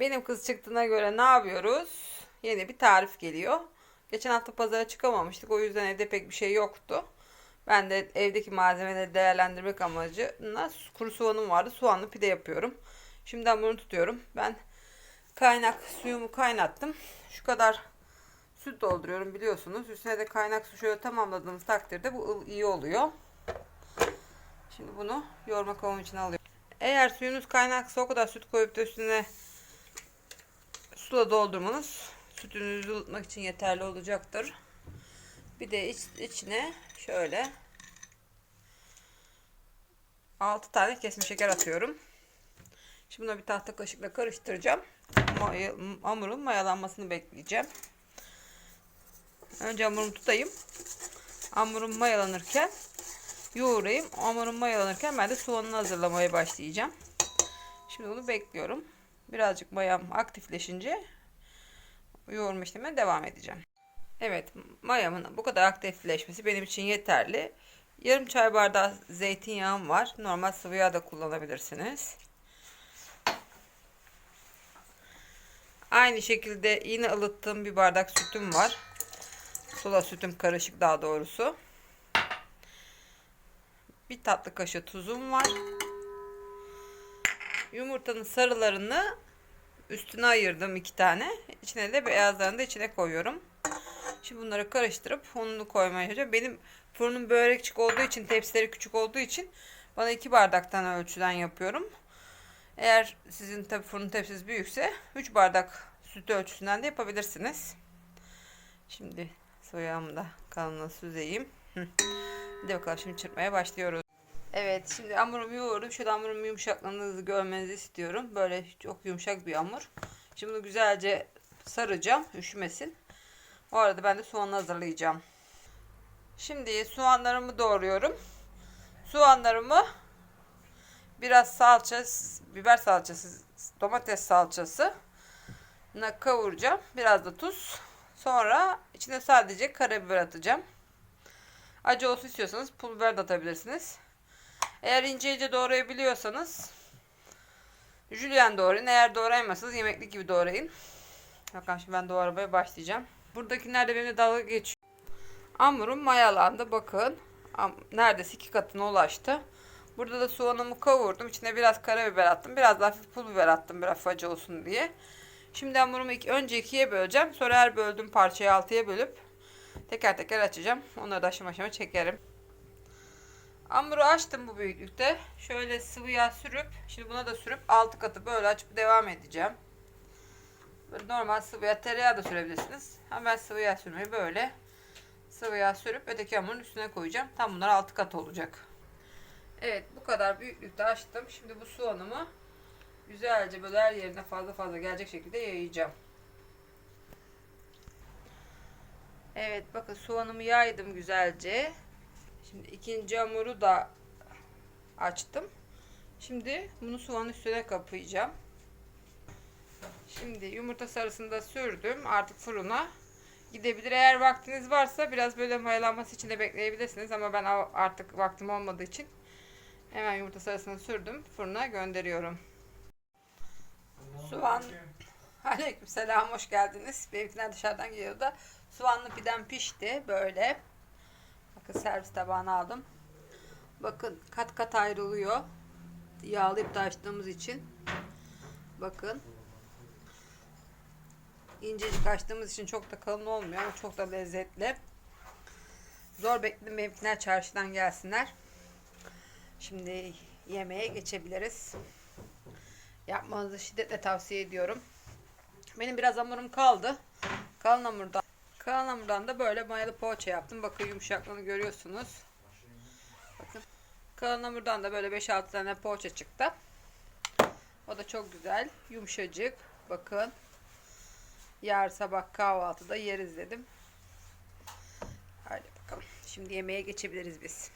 Benim kız çıktığına göre ne yapıyoruz? Yeni bir tarif geliyor. Geçen hafta pazara çıkamamıştık. O yüzden evde pek bir şey yoktu. Ben de evdeki malzemeleri değerlendirmek amacıyla kuru soğanım vardı. Soğanlı pide yapıyorum. Şimdiden bunu tutuyorum. Ben kaynak suyumu kaynattım. Şu kadar süt dolduruyorum biliyorsunuz. Üstüne de kaynak su şöyle tamamladığımız takdirde bu iyi oluyor. Şimdi bunu yoğurma kabım için alıyorum. Eğer suyunuz kaynaksa o kadar süt koyup da üstüne suyla doldurmanız sütünüzü ılıtmak için yeterli olacaktır. Bir de iç, içine şöyle 6 tane kesme şeker atıyorum. Şimdi bunu bir tahta kaşıkla karıştıracağım. Maya, hamurun mayalanmasını bekleyeceğim. Önce hamurumu tutayım. Hamurum mayalanırken yoğurayım. Hamurum mayalanırken ben de soğanını hazırlamaya başlayacağım. Şimdi bunu bekliyorum. Birazcık mayam aktifleşince yoğurma işlemine devam edeceğim. Evet mayamın bu kadar aktifleşmesi benim için yeterli. Yarım çay bardağı zeytinyağım var. Normal sıvı yağ da kullanabilirsiniz. Aynı şekilde yine ılıttığım bir bardak sütüm var. Sula sütüm karışık daha doğrusu. Bir tatlı kaşığı tuzum var. Yumurtanın sarılarını üstüne ayırdım iki tane. İçine de beyazlarını da içine koyuyorum. Şimdi bunları karıştırıp ununu koymaya çalışacağım. Benim fırınım börekçik olduğu için tepsileri küçük olduğu için bana iki bardaktan ölçüden yapıyorum. Eğer sizin tabi fırın tepsiniz büyükse 3 bardak süt ölçüsünden de yapabilirsiniz. Şimdi soyağımı da kanına süzeyim. Hadi bakalım şimdi çırpmaya başlıyoruz. Evet şimdi hamurumu yoğurdum. Şu hamurumun yumuşaklığını görmenizi istiyorum. Böyle çok yumuşak bir hamur. Şimdi bunu güzelce saracağım. Üşümesin. O arada ben de soğanı hazırlayacağım. Şimdi soğanlarımı doğruyorum. Soğanlarımı biraz salça, biber salçası, domates salçası kavuracağım. Biraz da tuz. Sonra içine sadece karabiber atacağım. Acı olsun istiyorsanız pul biber de atabilirsiniz. Eğer ince ince doğrayabiliyorsanız jülyen doğrayın. Eğer doğrayamazsanız yemeklik gibi doğrayın. Bakın şimdi ben doğramaya başlayacağım. Buradakiler de benimle dalga geçiyor. Hamurum mayalandı. Bakın. Neredeyse iki katına ulaştı. Burada da soğanımı kavurdum. İçine biraz karabiber attım. Biraz da hafif pul biber attım. Biraz acı olsun diye. Şimdi hamurumu iki, önce ikiye böleceğim. Sonra her böldüğüm parçayı altıya bölüp teker teker açacağım. Onları da aşama aşama çekerim. Hamuru açtım bu büyüklükte. Şöyle sıvı yağ sürüp, şimdi buna da sürüp altı katı böyle açıp devam edeceğim. Böyle normal sıvı yağ, tereyağı da sürebilirsiniz. Ben sıvı yağ sürmeyi böyle sıvı yağ sürüp öteki hamurun üstüne koyacağım. Tam bunlar altı kat olacak. Evet bu kadar büyüklükte açtım. Şimdi bu soğanımı güzelce böyle her yerine fazla fazla gelecek şekilde yayacağım. Evet bakın soğanımı yaydım güzelce. Şimdi ikinci hamuru da açtım. Şimdi bunu soğanın üstüne kapayacağım. Şimdi yumurta sarısını da sürdüm. Artık fırına gidebilir. Eğer vaktiniz varsa biraz böyle mayalanması için de bekleyebilirsiniz. Ama ben artık vaktim olmadığı için hemen yumurta sarısını sürdüm. Fırına gönderiyorum. Soğan. Aleyküm selam hoş geldiniz. Benimkiler dışarıdan geliyor da soğanlı pidem pişti böyle. Bakın servis tabağına aldım. Bakın kat kat ayrılıyor. Yağlayıp da açtığımız için. Bakın. İncecik açtığımız için çok da kalın olmuyor ama çok da lezzetli. Zor bekledim benimkiler çarşıdan gelsinler. Şimdi yemeğe geçebiliriz. Yapmanızı şiddetle tavsiye ediyorum. Benim biraz hamurum kaldı. Kalın hamurdan. Kalın hamurdan da böyle mayalı poğaça yaptım. Bakın yumuşaklığını görüyorsunuz. Bakın. Kalın hamurdan da böyle 5-6 tane poğaça çıktı. O da çok güzel. Yumuşacık. Bakın. Yarın sabah kahvaltıda yeriz dedim. Hadi bakalım. Şimdi yemeğe geçebiliriz biz.